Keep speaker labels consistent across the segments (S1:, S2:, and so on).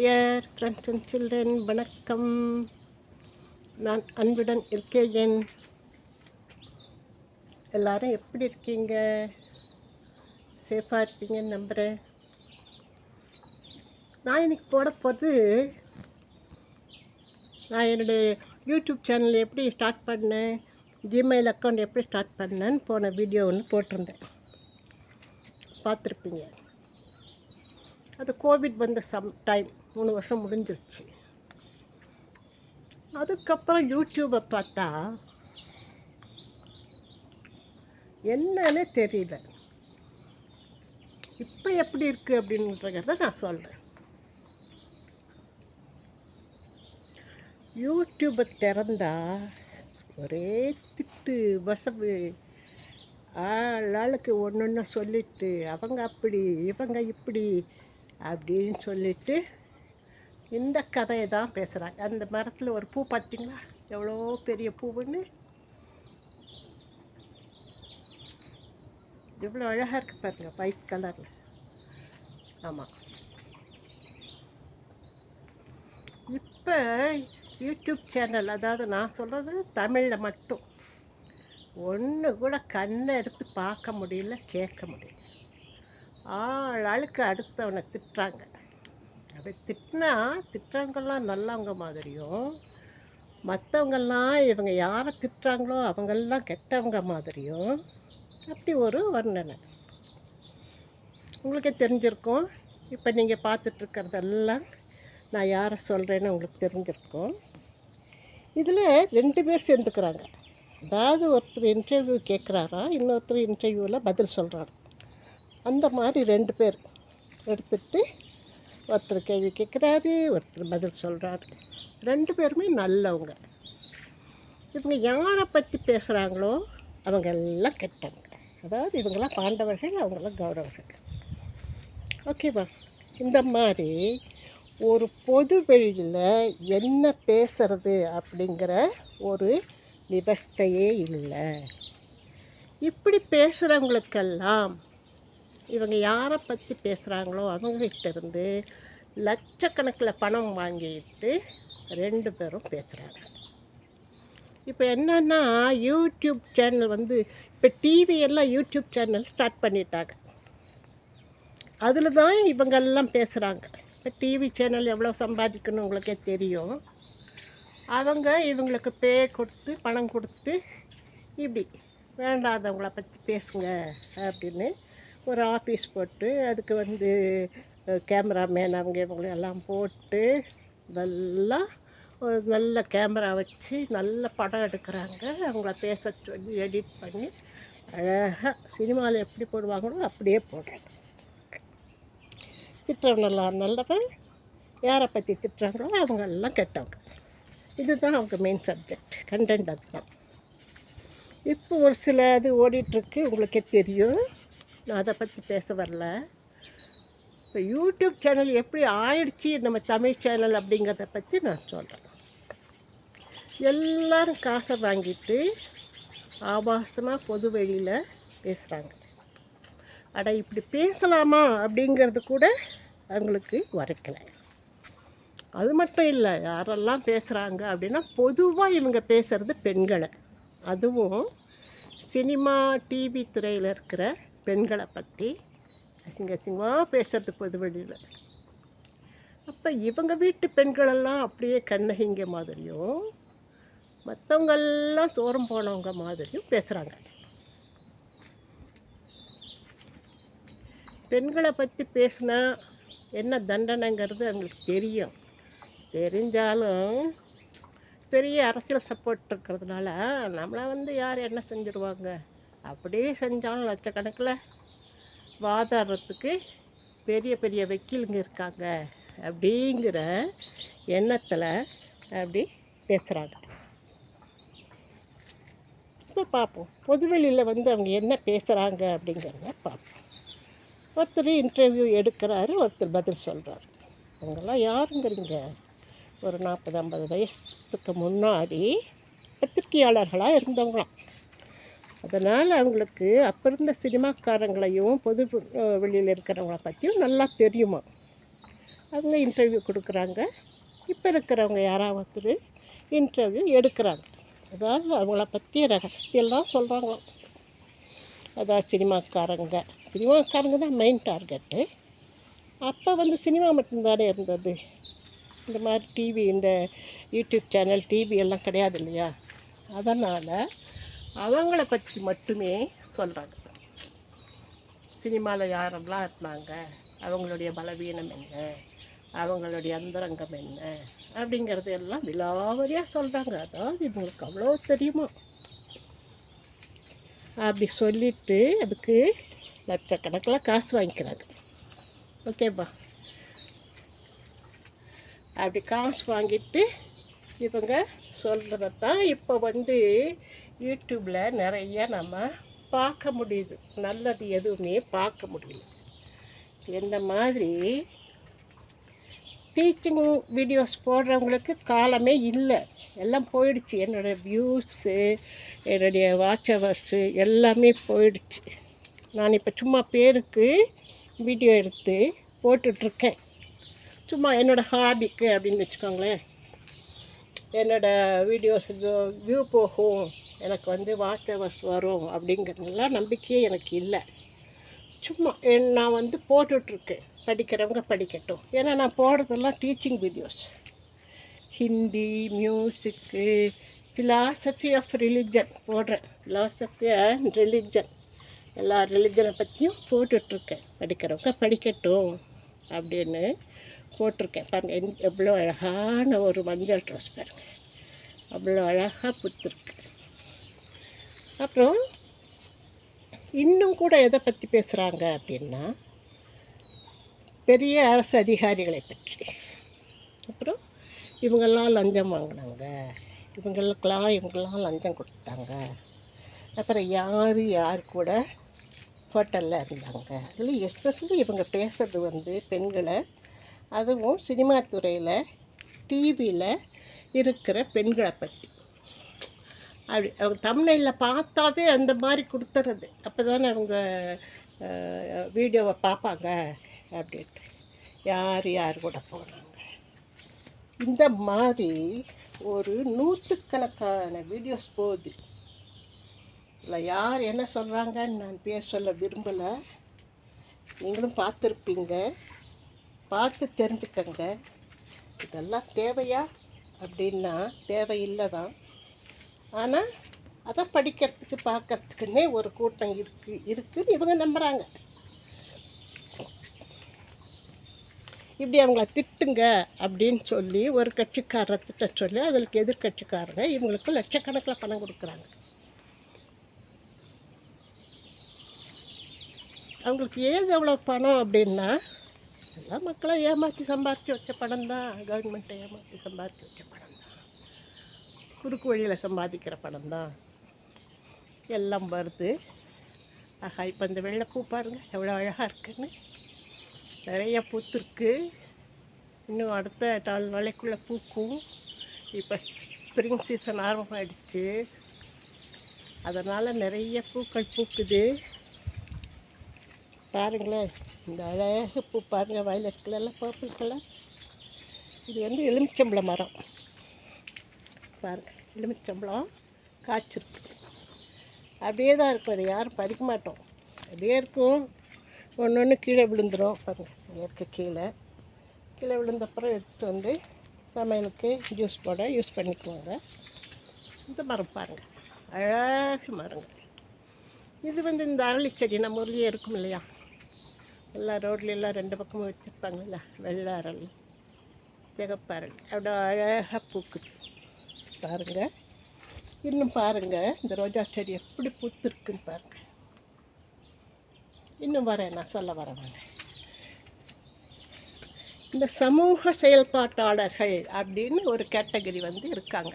S1: Dear friends and children வணக்கம். நான் அன்புடன் இருக்கேன். எல்லாரும் எப்படி இருக்கீங்க? சேஃபாக இருப்பீங்கன்னு நம்புகிறேன் நான் இன்னைக்கு போட போகிறது நான் என்னுடைய யூடியூப் சேனல் எப்படி ஸ்டார்ட் பண்ணேன் ஜிமெயில் அக்கௌண்ட் எப்படி ஸ்டார்ட் பண்ணேன்னு போன வீடியோ ஒன்று போட்டிருந்தேன். பார்த்துருப்பீங்க. அது கோவிட் வந்த சம் டைம் மூணு வருஷம் முடிஞ்சிருச்சு. அதுக்கப்புறம் யூடியூப்பை பார்த்தா என்னன்னே தெரியல. இப்போ எப்படி இருக்குது அப்படின்றத நான் சொல்கிறேன் யூடியூப்பை திறந்தா ஒரே திட்டு வசவு. ஆளாளுக்கு ஒன்று ஒன்று சொல்லிட்டு அவங்க அப்படி இவங்க இப்படி அப்படின்னு சொல்லிட்டு இந்த கதையை தான் பேசுகிறாங்க அந்த மரத்தில் ஒரு பூ பார்த்தீங்களா எவ்வளோ பெரிய பூவுன்னு? எவ்வளோ அழகாக இருக்குது பாருங்க ஒயிட் கலரில் ஆமாம் இப்போ யூடியூப் சேனல் அதாவது நான் சொல்கிறது தமிழில் மட்டும். ஒன்று கூட கண்ணை எடுத்து பார்க்க முடியல கேட்க முடியல. ஆள் ஆளுக்கு அடுத்தவனை திட்டுறாங்க. அப்படி திட்டினா திட்டுறவங்கெல்லாம் நல்லவங்க மாதிரியும் மற்றவங்கெல்லாம் இவங்க யாரை திட்டுறாங்களோ அவங்கெல்லாம் கெட்டவங்க மாதிரியும் அப்படி ஒரு வர்ணனை. உங்களுக்கே தெரிஞ்சிருக்கும். இப்போ நீங்கள் பார்த்துட்ருக்கறதெல்லாம் நான் யாரை சொல்கிறேன்னு உங்களுக்கு தெரிஞ்சிருக்கும். இதில் ரெண்டு பேர் சேர்ந்துக்கிறாங்க. அதாவது ஒருத்தர் இன்டர்வியூ கேட்குறாரா இன்னொருத்தர் இன்டர்வியூவில் பதில் சொல்கிறாரு அந்த மாதிரி ரெண்டு பேர் எடுத்துகிட்டு ஒருத்தர் கேள்வி கேட்குறாரு ஒருத்தர் பதில் சொல்கிறாரு ரெண்டு பேருமே நல்லவங்க. இவங்க யாரை பற்றி பேசுகிறாங்களோ அவங்க எல்லாம் கெட்டவங்க. அதாவது இவங்களாம் பாண்டவர்கள் அவங்களாம் கௌரவர்கள். ஓகேவா இந்த மாதிரி ஒரு பொது வழியில் என்ன பேசுறது அப்படிங்கிற ஒரு விவஸ்தையே இல்லை. இப்படி பேசுகிறவங்களுக்கெல்லாம் இவங்க யாரை பற்றி பேசுகிறாங்களோ அவங்ககிட்ட இருந்து லட்சக்கணக்கில் பணம் வாங்கிட்டு ரெண்டு பேரும் பேசுகிறாங்க இப்போ என்னென்னா யூடியூப் சேனல் வந்து இப்போ டிவி எல்லாம் யூடியூப் சேனல் ஸ்டார்ட் பண்ணிட்டாங்க. அதில் தான் இவங்கெல்லாம் பேசுகிறாங்க இப்போ டிவி சேனல் எவ்வளோ சம்பாதிக்கணும் உங்களுக்கே தெரியும். அவங்க இவங்களுக்கு பே கொடுத்து பணம் கொடுத்து இப்படி வேண்டாதவங்கள பற்றி பேசுங்க அப்படின்னு ஒரு ஆஃபீஸ் போட்டு அதுக்கு வந்து கேமராமேன் அவங்க இவங்க எல்லாம் போட்டு நல்லா ஒரு நல்ல கேமரா வச்சு நல்ல படம் எடுக்கிறாங்க. அவங்கள பேச சொல்லி எடிட் பண்ணி அழகாக சினிமாவில் எப்படி போடுவாங்களோ அப்படியே போடுறாங்க. திட்டுறவங்கெல்லாம் நல்லவன் யாரை பற்றி திட்டுறாங்களோ அவங்க எல்லாம் கெட்டவங்க. இதுதான் அவங்க மெயின் சப்ஜெக்ட் கண்டென்ட் அதுதான். இப்போ ஒரு சில இது ஓடிட்டுருக்கு உங்களுக்கே தெரியும். நான் அதை பற்றி பேச வரல. இப்போ யூடியூப் சேனல் எப்படி ஆயிடுச்சு நம்ம தமிழ் சேனல் அப்படிங்கிறத பற்றி நான் சொல்கிறேன் எல்லாரும் காசை வாங்கிட்டு ஆபாசமாக பொது வெளியில் பேசுகிறாங்க அட இப்படி பேசலாமா அப்படிங்கிறது கூட அவங்களுக்கு வரைக்கலை அது மட்டும் இல்லை யாரெல்லாம் பேசுகிறாங்க அப்படின்னா பொதுவாக இவங்க பேசுகிறது பெண்களை. அதுவும் சினிமா டிவி துறையில் இருக்கிற பெண்களை பற்றி அசிங்க அசிங்கமாக பேசுறது பொது வழியில் அப்போ இவங்க வீட்டு பெண்களெல்லாம் அப்படியே கண்ணகிங்க மாதிரியும் மற்றவங்கெல்லாம் சோரம் போனவங்க மாதிரியும் பேசுகிறாங்க பெண்களை பற்றி பேசினா என்ன தண்டனைங்கிறது அவங்களுக்கு தெரியும். தெரிஞ்சாலும் பெரிய அரசியல் சப்போர்ட் இருக்கிறதுனால நம்மளை வந்து யார் என்ன செஞ்சுருவாங்க? அப்படியே செஞ்சாலும் லட்சக்கணக்கில் வாதாடுறதுக்கு பெரிய பெரிய வக்கீலுங்க இருக்காங்க அப்படிங்கிற எண்ணத்தில் அப்படி பேசுகிறாங்க இப்போ பார்ப்போம் பொதுவெளியில் வந்து அவங்க என்ன பேசுகிறாங்க அப்படிங்கிறத பார்ப்போம் ஒருத்தர் இன்டர்வியூ எடுக்கிறாரு ஒருத்தர் பதில் சொல்கிறாரு அவங்கெல்லாம் யாருங்கிறீங்க? ஒரு நாற்பது ஐம்பது வயசுக்கு முன்னாடி பத்திரிகையாளர்களாக இருந்தவங்களாம். அதனால் அவங்களுக்கு அப்போ இருந்த சினிமாக்காரங்களையும் பொது வெளியில் இருக்கிறவங்கள பற்றியும் நல்லா தெரியுமா? அவங்க இன்டர்வியூ கொடுக்குறாங்க. இப்போ இருக்கிறவங்க யாராவது ஒருத்தர் இன்டர்வியூ எடுக்கிறாங்க. அதாவது அவங்கள பற்றிய ரகசியெல்லாம் சொல்கிறாங்களாம் அதாவது சினிமாக்காரங்க. சினிமாக்காரங்க தான் மெயின் டார்கெட்டு அப்போ வந்து சினிமா மட்டும்தானே இருந்தது? இந்த மாதிரி டிவி இந்த யூடியூப் சேனல் டிவி எல்லாம் கிடையாது இல்லையா? அதனால் அவங்கள பற்றி மட்டுமே சொல்கிறாங்க சினிமாவில் யாரெல்லாம் இருந்தாங்க? அவங்களுடைய பலவீனம் என்ன? அவங்களுடைய அந்தரங்கம் என்ன? அப்படிங்கிறது எல்லாம் விலாவரியாக சொல்கிறாங்க அதாவது இவங்களுக்கு அவ்வளோ தெரியுமா? அப்படி சொல்லிட்டு அதுக்கு லட்சக்கணக்கில் காசு வாங்கிக்கிறாங்க. ஓகேப்பா அப்படி காசு வாங்கிட்டு இவங்க சொல்கிறத தான் இப்போ வந்து யூடியூப்பில் நிறைய நம்ம பார்க்க முடியுது. நல்லது எதுவுமே பார்க்க முடியல. இந்த மாதிரி டீச்சிங் வீடியோஸ் போடுறவங்களுக்கு காலமே இல்லை. எல்லாம் போயிடுச்சு. என்னுடைய வியூஸு என்னுடைய வாட்ச் ஹவர்ஸு எல்லாமே போயிடுச்சு. நான் இப்போ சும்மா பேருக்கு வீடியோ எடுத்து போட்டுட்ருக்கேன். சும்மா என்னோடய ஹாபிக்கு அப்படின்னு வச்சுக்கோங்களேன். என்னோடய வீடியோஸ் வியூ போகும். எனக்கு வந்து வாட்ச் ஹவர்ஸ் வரும் அப்படிங்கிறதுலாம் நம்பிக்கையே எனக்கு இல்லை. சும்மா என் நான் வந்து போட்டுட்ருக்கேன் படிக்கிறவங்க படிக்கட்டும். ஏன்னா நான் போடுறதெல்லாம் teaching videos Hindi music philosophy of religion போடுறேன். ஃபிலாசபி அண்ட் ரிலிஜன் எல்லா ரிலிஜனை பற்றியும் போட்டுட்ருக்கேன். படிக்கிறவங்க படிக்கட்டும் அப்படின்னு போட்டிருக்கேன். பாருங்கள் என் எவ்வளோ அழகான ஒரு மஞ்சள் ட்ரெஸ் பாருங்கள் அவ்வளோ அழகாக புத்துருக்கு. அப்புறம் இன்னும் கூட எதை பற்றி பேசுகிறாங்க அப்படின்னா பெரிய அரசு அதிகாரிகளை பற்றி. அப்புறம் இவங்கெல்லாம் லஞ்சம் வாங்கினாங்க. இவங்களுக்கெல்லாம் இவங்கெல்லாம் லஞ்சம் கொடுத்தாங்க. அப்புறம் யார் யார் கூட ஹோட்டலில் இருந்தாங்க. அதில் எஸ்பெஷலி இவங்க பேசுறது வந்து பெண்களை அதுவும் சினிமா துறையில் டிவியில் இருக்கிற பெண்களை பற்றி அப்படி அவங்க தமிழில் பார்த்தாவே அந்த மாதிரி கொடுத்துறது. அப்போ தானே அவங்க வீடியோவை பார்ப்பாங்க அப்படின்ட்டு. யார் யார் கூட போகிறாங்க இந்த மாதிரி ஒரு நூற்றுக்கணக்கான வீடியோஸ் போகுது. இதில் யார் என்ன சொல்கிறாங்கன்னு நான் பேர் சொல்ல விரும்பலை. நீங்களும் பார்த்துருப்பீங்க. பார்த்து தெரிஞ்சுக்கங்க. இதெல்லாம் தேவையா? அப்படின்னா தேவையில்லை தான். ஆனால் அதை படிக்கிறதுக்கு பார்க்கறதுக்குன்னே ஒரு கூட்டம் இருக்குது இருக்குன்னு இவங்க நம்புகிறாங்க இப்படி அவங்கள திட்டுங்க அப்படின்னு சொல்லி ஒரு கட்சிக்காரரை திட்ட சொல்லி அதற்கு எதிர்கட்சிக்காரங்க இவங்களுக்கு லட்சக்கணக்கில் பணம் கொடுக்குறாங்க. அவங்களுக்கு ஏது எவ்வளோ பணம் அப்படின்னா எல்லாம் மக்களை ஏமாற்றி சம்பாரித்து வச்ச பணம் தான் கவர்மெண்ட்டை ஏமாற்றி சம்பாரித்து வச்ச பணம். குறுக்கு வழியில் சம்பாதிக்கிற பணம் தான் எல்லாம் வருது. ஆஹா இப்போ இந்த வெள்ளைப்பூ பாருங்கள் எவ்வளோ அழகாக இருக்குன்னு. நிறைய பூத்துருக்கு. இன்னும் அடுத்த நாலு நாளைக்குள்ளே பூக்கும். இப்போ ஸ்ப்ரிங் சீசன் ஆரம்பமாயிடுச்சு. அதனால் நிறைய பூக்கள் பூக்குது. பாருங்களேன் இந்த அழகு பூ பாருங்கள் வயலட் கலரில் பர்பிள் கலர் இது வந்து எலுமிச்சம்பழம் மரம். பாருங்கள் எலுமிச்சம்பளம் காய்ச்சிருக்கு. அப்படியே தான் இருக்கும். அதை யாரும் பறிக்க மாட்டோம். அப்படியே இருக்கும். ஒன்று ஒன்று கீழே விழுந்துடும் பாருங்கள் இங்கே கீழே. கீழே விழுந்தப்புறம் எடுத்து வந்து சமையலுக்கு ஜூஸ் போட யூஸ் பண்ணிக்குவாங்க. இந்த மரம் பாருங்கள் அழகு மரங்கள் இது வந்து இந்த அரளி செடி. நம்ம ஊர்லேயே இருக்கும் இல்லையா? எல்லா ரோட்ல எல்லாம் ரெண்டு பக்கமும் வச்சுருப்பாங்கல்ல. வெள்ளை அரளி சிகப்பு அரளி. அழகாக பூக்குது. பாருங்கள் இன்னும் பாருங்கள் இந்த ரோஜா செடி எப்படி பூத்துருக்குன்னு பாருங்கள் இன்னும் வரேன் நான் சொல்ல வரேன் இந்த சமூக செயல்பாட்டாளர்கள் அப்படின்னு ஒரு கேட்டகரி வந்து இருக்காங்க.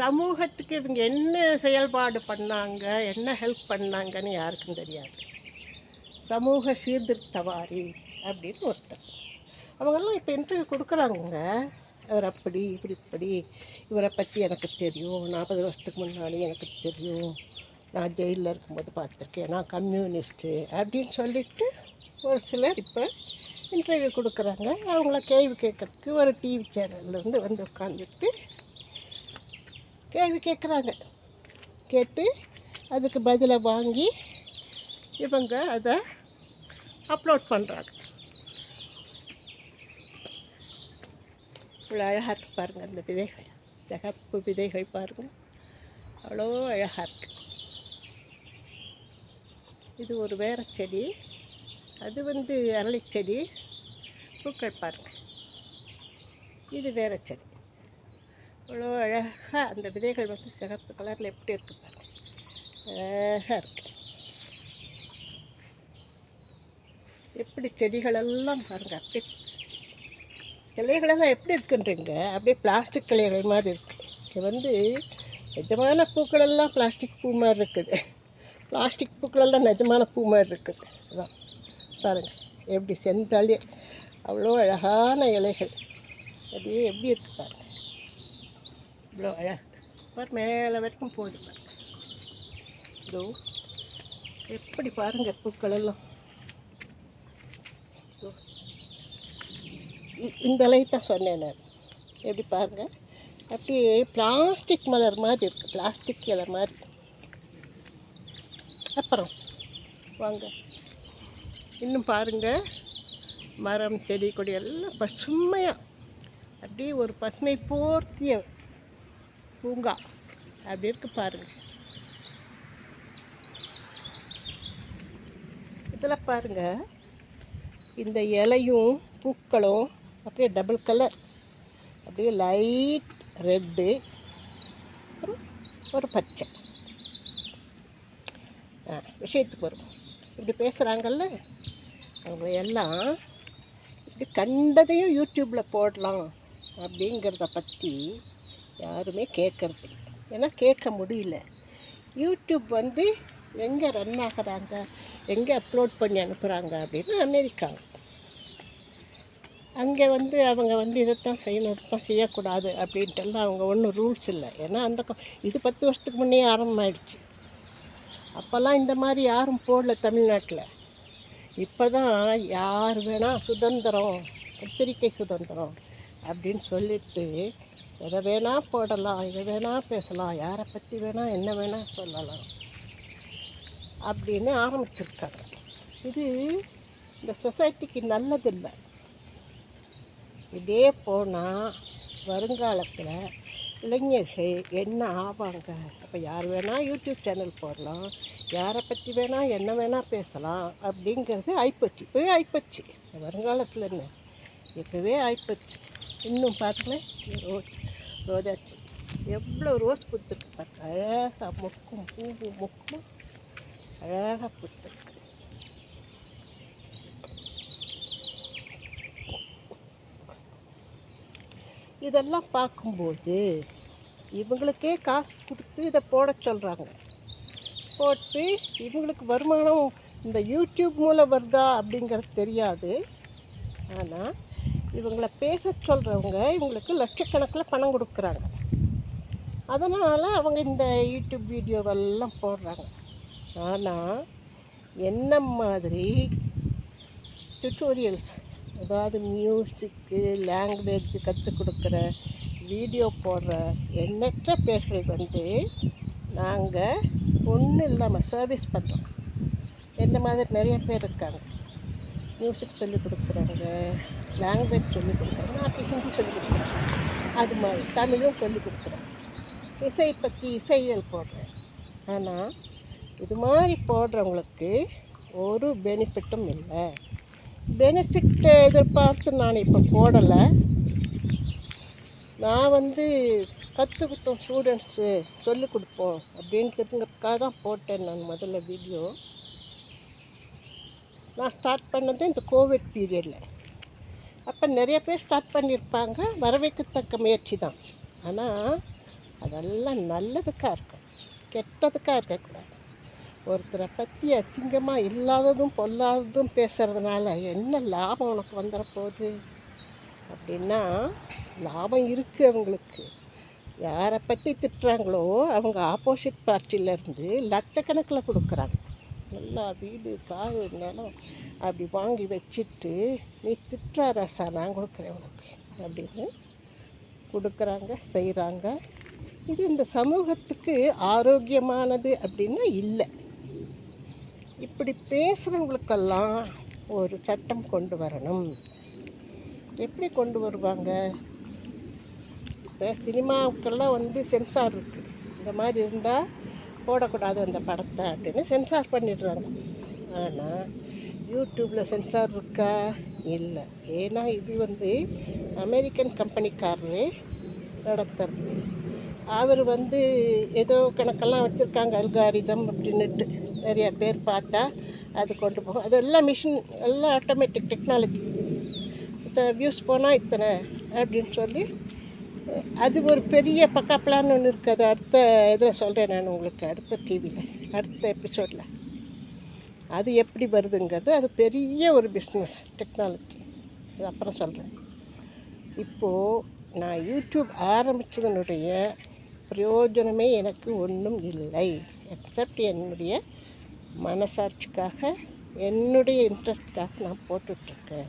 S1: சமூகத்துக்கு இவங்க என்ன செயல்பாடு பண்ணாங்க என்ன ஹெல்ப் பண்ணாங்கன்னு யாருக்கும் தெரியாது. சமூக சீர்திருத்தவாரி அப்படின்னு ஒருத்தர். அவங்கெல்லாம் இப்போ இன்டர்வியூ கொடுக்குறாங்க அவர் அப்படி இப்படி இப்படி. இவரை பற்றி எனக்கு தெரியும். நாற்பது வருஷத்துக்கு முன்னாடி எனக்கு தெரியும். நான் ஜெயிலில் இருக்கும்போது பார்த்துருக்கேன். நான் கம்யூனிஸ்ட்டு அப்படின்னு சொல்லிட்டு ஒரு சிலர் இப்போ இன்டர்வியூ கொடுக்குறாங்க. அவங்கள கேள்வி கேட்கறதுக்கு ஒரு டிவி சேனல்லேருந்து வந்து உட்காந்துட்டு கேள்வி கேட்குறாங்க. கேட்டு அதுக்கு பதிலை வாங்கி இவங்க அதை அப்லோட் பண்ணுறாங்க இவ்வளோ அழகாக இருக்குது பாருங்கள் அந்த விதைகள் சிகப்பு விதைகள் பாருங்கள் அவ்வளோ அழகாக இருக்கு இது ஒரு வேற செடி அது வந்து அரளி செடி பூக்கள் பாருங்கள் இது வேற செடி அவ்வளோ அழகாக அந்த விதைகள் வந்து சிகப்பு கலரில் எப்படி இருக்கு பாருங்கள் அழகாக இருக்கு எப்படி செடிகளெல்லாம் பாருங்கள் அப்படி இலைகளெல்லாம் எப்படி இருக்குன்றீங்க? அப்படியே பிளாஸ்டிக் இலைகள் மாதிரி இருக்குது இது வந்து நிஜமான பூக்களெல்லாம் பிளாஸ்டிக் பூ மாதிரி இருக்குது. பிளாஸ்டிக் பூக்களெல்லாம் நிஜமான பூ மாதிரி இருக்குது. அதான் பாருங்கள் எப்படி செந்தாளி அவ்வளோ அழகான இலைகள். அப்படியே எப்படி இருக்கு பாருங்க. இவ்வளோ அழகாக பாரு மேலே வரைக்கும் போகுது பாருங்க. இதோ எப்படி பாருங்கள் பூக்களெல்லாம். இதோ. இந்த லைட் தான் சொன்னேன் நான். எப்படி பாருங்கள் அப்படியே பிளாஸ்டிக் மலர் மாதிரி இருக்குது பிளாஸ்டிக் இலை மாதிரி. அப்புறம் வாங்க. இன்னும் பாருங்கள் மரம் செடி கொடி எல்லாம் பசுமையாக அப்படியே ஒரு பசுமை போர்த்திய பூங்கா. அப்படி இருக்கு பாருங்க. இதில் பாருங்க. இந்த இலையும் பூக்களும் அப்படியே டபுள் கலர் அப்படியே லைட் ரெட்டு அப்புறம் ஒரு பச்சை. ஆ விஷயத்துக்கு வரும். இப்படி பேசுகிறாங்கல்ல அவங்க எல்லாம் இப்படி கண்டதையும் யூடியூப்பில் போடலாம் அப்படிங்கிறத பற்றி யாருமே கேட்கறது ஏன்னா கேட்க முடியல. யூடியூப் வந்து எங்கே ரன் ஆகிறாங்க எங்கே அப்லோட் பண்ணி அனுப்புகிறாங்க அப்படின்னா அமெரிக்கா. அங்கே வந்து அவங்க வந்து இதைத்தான் செய்யணும் இதைத்தான் செய்யக்கூடாது அப்படின்ட்டுலாம் அவங்க ஒன்றும் ரூல்ஸ் இல்லை. ஏன்னா அந்த இது பத்து வருஷத்துக்கு முன்னே ஆரம்பமாயிடுச்சு. அப்போல்லாம் இந்த மாதிரி யாரும் போடல தமிழ்நாட்டில். இப்போ தான் யார் வேணால் சுதந்திரம் பத்திரிக்கை சுதந்திரம் அப்படின்னு சொல்லிட்டு எதை வேணால் போடலாம் எதை வேணால் பேசலாம் யாரை பற்றி வேணால் என்ன வேணால் சொல்லலாம் அப்படின்னு ஆரம்பிச்சிருக்காங்க. இது இந்த சொசைட்டிக்கு நல்லதில்லை. இதே போனால் வருங்காலத்தில் இளைஞர்கள் என்ன ஆவாங்க? அப்போ யார் வேணால் யூடியூப் சேனல் போடலாம் யாரை பற்றி வேணால் என்ன வேணால் பேசலாம் அப்படிங்கிறது ஆயிப்போச்சு இப்போவே ஆயிப்போச்சு வருங்காலத்தில் என்ன? இப்போவே ஆயிப்போச்சு இன்னும் பார்க்கல ரோஸ் ரோஜா எவ்வளோ ரோஸ் பூத்துருக்கு பாருங்க. அழகாக மொக்கும் பூ மொக்கும்? அழகாக பூத்துருக்கு. இதெல்லாம் பார்க்கும்போது இவங்களுக்கே காசு கொடுத்து இதை போட சொல்கிறாங்க போட்டு இவங்களுக்கு வருமானம் இந்த யூடியூப் மூலம் வருதா அப்படிங்கிறது தெரியாது. ஆனால் இவங்களை பேச சொல்கிறவங்க இவங்களுக்கு லட்சக்கணக்கில் பணம் கொடுக்குறாங்க. அதனால் அவங்க இந்த யூடியூப் வீடியோவெல்லாம் போடுறாங்க. ஆனால் என்ன மாதிரி டுட்டோரியல்ஸ் அதாவது மியூசிக்கு லாங்குவேஜ் கற்றுக் கொடுக்குற வீடியோ போடுற எண்ணற்ற பேர்கள் வந்து நாங்கள் ஒன்றும் இல்லாமல் சர்வீஸ் பண்ணுறோம் என்ன மாதிரி நிறைய பேர் இருக்காங்க. மியூசிக் சொல்லிக் கொடுக்குறாங்க லாங்குவேஜ் சொல்லிக் கொடுக்குறாங்க நாட்டு ஹிந்தி சொல்லிக் கொடுக்குறேன் அது மாதிரி தமிழும் சொல்லிக் கொடுக்குறேன் இசை பற்றி இசையல் போடுறேன். ஆனால் இது மாதிரி போடுறவங்களுக்கு ஒரு பெனிஃபிட்டும் இல்லை. பெனிஃபிட் எதிர்பார்த்து நான் இப்போ போடலை. நான் வந்து கற்றுக்கிட்டோம் ஸ்டூடெண்ட்ஸு சொல்லிக் கொடுப்போம் அப்படின்றதுங்கிறதுக்காக தான் போட்டேன் நான் முதல்ல வீடியோ நான் ஸ்டார்ட் பண்ணது இந்த கோவிட் பீரியடில் அப்போ நிறைய பேர் ஸ்டார்ட் பண்ணியிருப்பாங்க வரவேற்கத்தக்க முயற்சி தான். ஆனால் அதெல்லாம் நல்லதுக்காக இருக்கும். கெட்டதுக்காக இருக்கக்கூடாது. ஒருத்தரை பற்றி அசிங்கமாக இல்லாததும் பொல்லாததும் பேசுகிறதுனால என்ன லாபம் உனக்கு வந்துட போகுது? அப்படின்னா லாபம் இருக்குது அவங்களுக்கு. யாரை பற்றி திட்டுறாங்களோ அவங்க ஆப்போசிட் பார்ட்டியிலேருந்து லட்சக்கணக்கில் கொடுக்குறாங்க. நல்லா வீடு காரு நிலம் அப்படி வாங்கி வச்சுட்டு நீ திட்டுறா ரசா நான் கொடுக்குறேன் உனக்கு அப்படின்னு கொடுக்குறாங்க செய்கிறாங்க இது இந்த சமூகத்துக்கு ஆரோக்கியமானது அப்படின்னா இல்லை. இப்படி பேசுகிறவங்களுக்கெல்லாம் ஒரு சட்டம் கொண்டு வரணும். எப்படி கொண்டு வருவாங்க? இப்போ சினிமாவுக்கெல்லாம் வந்து சென்சார் இருக்குது இந்த மாதிரி இருந்தால் போடக்கூடாது அந்த படத்தை அப்படின்னு சென்சார் பண்ணிடுறாங்க. ஆனால் யூடியூப்பில் சென்சார் இருக்கா? இல்லை. ஏன்னா இது வந்து அமெரிக்கன் கம்பெனிக்காரரு நடத்துறது. அவர் வந்து ஏதோ கணக்கெல்லாம் வச்சுருக்காங்க அல்காரிதம் அப்படின்னுட்டு. நிறைய பேர் பார்த்தா அது கொண்டு போகும். அதெல்லாம் மிஷின் எல்லாம் ஆட்டோமேட்டிக் டெக்னாலஜி இத்தனை வியூஸ் போனால் இத்தனை அப்படின்னு சொல்லி அது ஒரு பெரிய பக்கா பிளான் ஒன்று இருக்குது அது அடுத்த இதில் சொல்கிறேன் நான் உங்களுக்கு அடுத்த டிவியில் அடுத்த எபிசோடில் அது எப்படி வருதுங்கிறது அது பெரிய ஒரு பிஸ்னஸ் டெக்னாலஜி அது அப்புறம் சொல்கிறேன் இப்போது நான் யூடியூப் ஆரம்பித்ததனுடைய பிரயோஜனமே எனக்கு ஒன்றும் இல்லை எக்ஸப்ட் என்னுடைய மனசாட்சிக்காக என்னுடைய இன்ட்ரெஸ்ட்காக நான் போட்டுட்ருக்கேன்.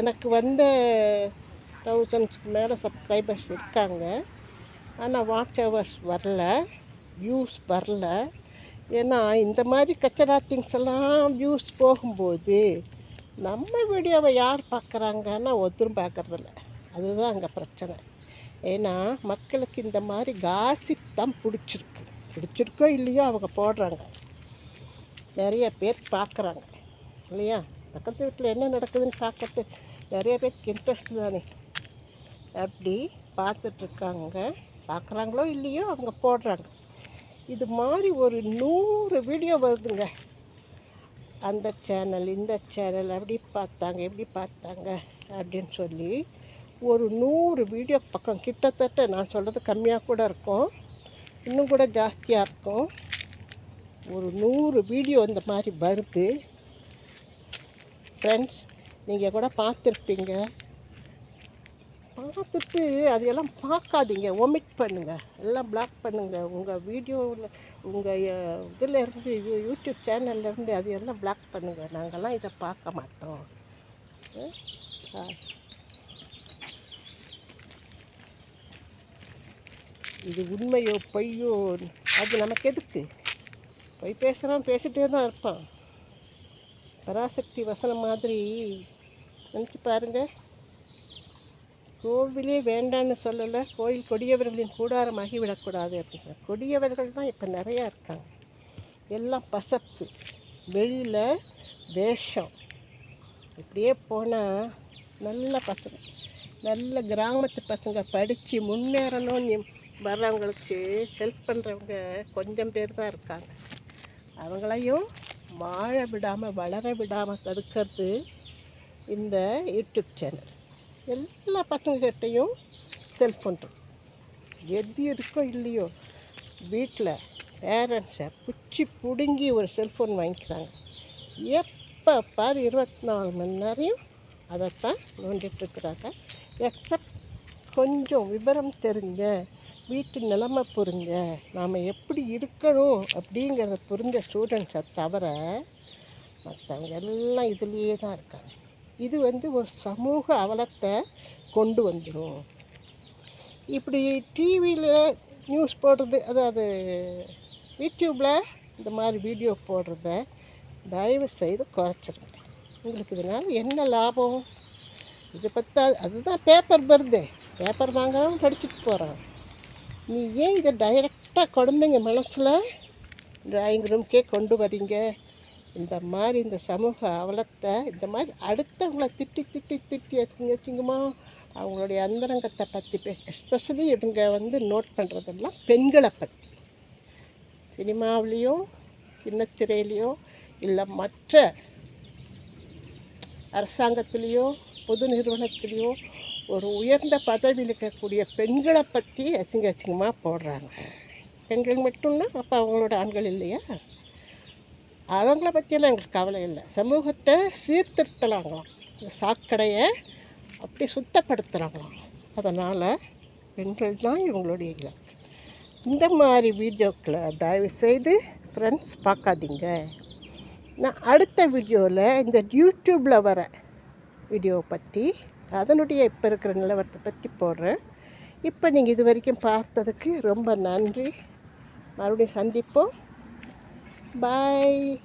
S1: எனக்கு வந்த தௌசண்ட்ஸ்க்கு மேலே சப்ஸ்கிரைபர்ஸ் இருக்காங்க. ஆனால் வாட்ச் ஹவர்ஸ் வரல வியூஸ் வரல. ஏன்னா இந்த மாதிரி கச்சரா திங்ஸ் எல்லாம் வியூஸ் போகும்போது நம்ம வீடியோவை யார் பார்க்குறாங்கன்னா ஒருத்தரும் பார்க்குறதில்ல. அதுதான் அங்கே பிரச்சனை. ஏன்னா மக்களுக்கு இந்த மாதிரி காசிப் தான் பிடிச்சிருக்கு. பிடிச்சிருக்கோ இல்லையோ அவங்க போடுறாங்க. நிறைய பேர் பார்க்குறாங்க இல்லையா? பக்கத்து வீட்டில் என்ன நடக்குதுன்னு பார்க்கறது நிறைய பேருக்கு இன்ட்ரெஸ்ட் தானே. அப்படி பார்த்துட்ருக்காங்க. பார்க்குறாங்களோ இல்லையோ அவங்க போடுறாங்க. இது மாதிரி ஒரு நூறு வீடியோ வருதுங்க. அந்த சேனல் இந்த சேனல் அப்படி பார்த்தாங்க எப்படி பார்த்தாங்க அப்படின்னு சொல்லி ஒரு நூறு வீடியோ பக்கம் கிட்டத்தட்ட நான் சொல்கிறது கம்மியாக கூட இருக்கும். இன்னும் கூட ஜாஸ்தியாக இருக்கும். ஒரு நூறு வீடியோ இந்த மாதிரி வருது. ஃப்ரெண்ட்ஸ் நீங்கள் கூட பார்த்துருப்பீங்க. பார்த்துட்டு அதையெல்லாம் பார்க்காதீங்க. ஒமிட் பண்ணுங்கள் எல்லாம் பிளாக் பண்ணுங்கள் உங்கள் வீடியோவில் உங்கள் இதிலேருந்து யூ- யூடியூப் சேனல்லேருந்து அதையெல்லாம் பிளாக் பண்ணுங்கள் நாங்கள்லாம் இதை பார்க்க மாட்டோம். இது உண்மையோ பொய்யோ அது நமக்கு எதுக்கு? போய் பேசுகிறோம் பேசிகிட்டே தான் இருப்பான் பராசக்தி வசனம் மாதிரி நினச்சி பாருங்கள் கோவிலே வேண்டான்னு சொல்லலை கோயில் கொடியவர்களின் கூடாரமாகி விடக்கூடாது அப்படின்னு சொல்ல கொடியவர்கள் தான் இப்போ நிறையா இருக்காங்க. எல்லாம் பசப்பு வெளியில் வேஷம். இப்படியே போனால் நல்ல பசங்க நல்ல கிராமத்து பசங்க படித்து முன்னேறணும்னு வர்றவங்களுக்கு ஹெல்ப் பண்ணுறவங்க கொஞ்சம் பேர் தான் இருக்காங்க. அவங்களையும் வாழ விடாமல் வளர விடாமல் தடுக்கிறது இந்த யூடியூப் சேனல். எல்லா பசங்கக்கிட்டையும் செல்ஃபோன் எது இருக்கோ இல்லையோ வீட்டில் பேரண்ட்ஸை பிடிச்சி பிடுங்கி ஒரு செல்ஃபோன் வாங்கிக்கிறாங்க. எப்போ பார் இருபத்தி நாலு மணி நேரம் அதைத்தான் நோண்டிகிட்ருக்குறாங்க எக்ஸப்ட் கொஞ்சம் விவரம் தெரிஞ்ச வீட்டு நிலைமை புரிஞ்ச நாம் எப்படி இருக்கணும் அப்படிங்கிறத புரிஞ்ச ஸ்டூடெண்ட்ஸை தவிர மற்றவங்க எல்லாம் இதுலேயே தான் இருக்காங்க. இது வந்து ஒரு சமூக அவலத்தை கொண்டு வந்துடும் இப்படி டிவியில் நியூஸ் போடுறது அதாவது யூடியூப்பில் இந்த மாதிரி வீடியோ போடுறத தயவு செய்து குறைச்சிருங்க. உங்களுக்கு இதனால் என்ன லாபம்? இது பற்றா அதுதான் பேப்பர் வருது பேப்பர் வாங்குறவன் படிச்சுட்டு போகிறான் நீ ஏன் இதை டைரெக்டாக குழந்தைங்க மனசில். ட்ராயிங் ரூம்க்கே கொண்டு வரீங்க இந்த மாதிரி இந்த சமூக அவலத்தை இந்த மாதிரி அடுத்தவங்கள திட்டி திட்டி திட்டி வச்சுங்க வச்சுங்கம்மா. அவங்களுடைய அந்தரங்கத்தை பற்றி பே எஸ்பெஷலி இவங்க வந்து நோட் பண்ணுறதெல்லாம் பெண்களை பற்றி சினிமாவிலேயோ சின்னத்திரையிலையோ இல்லை மற்ற அரசாங்கத்திலேயோ பொது நிறுவனத்திலேயோ ஒரு உயர்ந்த பதவியில் இருக்கக்கூடிய பெண்களை பற்றி அசிங்க அசிங்கமாக போடுறாங்க. பெண்கள் மட்டும்னா அப்போ அவங்களோட ஆண்கள் இல்லையா? அவங்கள பற்றியெல்லாம் எங்களுக்கு கவலை இல்லை. சமூகத்தை சீர்திருத்தலாங்களாம். இந்த சாக்கடையை அப்படி சுத்தப்படுத்துகிறாங்களாம் அதனால் பெண்கள் தான் இவங்களுடைய இலக்கு. இந்த மாதிரி வீடியோக்களை தயவு செய்து ஃப்ரெண்ட்ஸ் பார்க்காதீங்க. நான் அடுத்த வீடியோவில் இந்த யூடியூப்பில் வர வீடியோவை பற்றி அதனுடைய இப்போ இருக்கிற நிலவரத்தை பற்றி போடுறேன். இப்போ நீங்கள் இது வரைக்கும் பார்த்ததுக்கு ரொம்ப நன்றி. மறுபடியும் சந்திப்போம். பாய்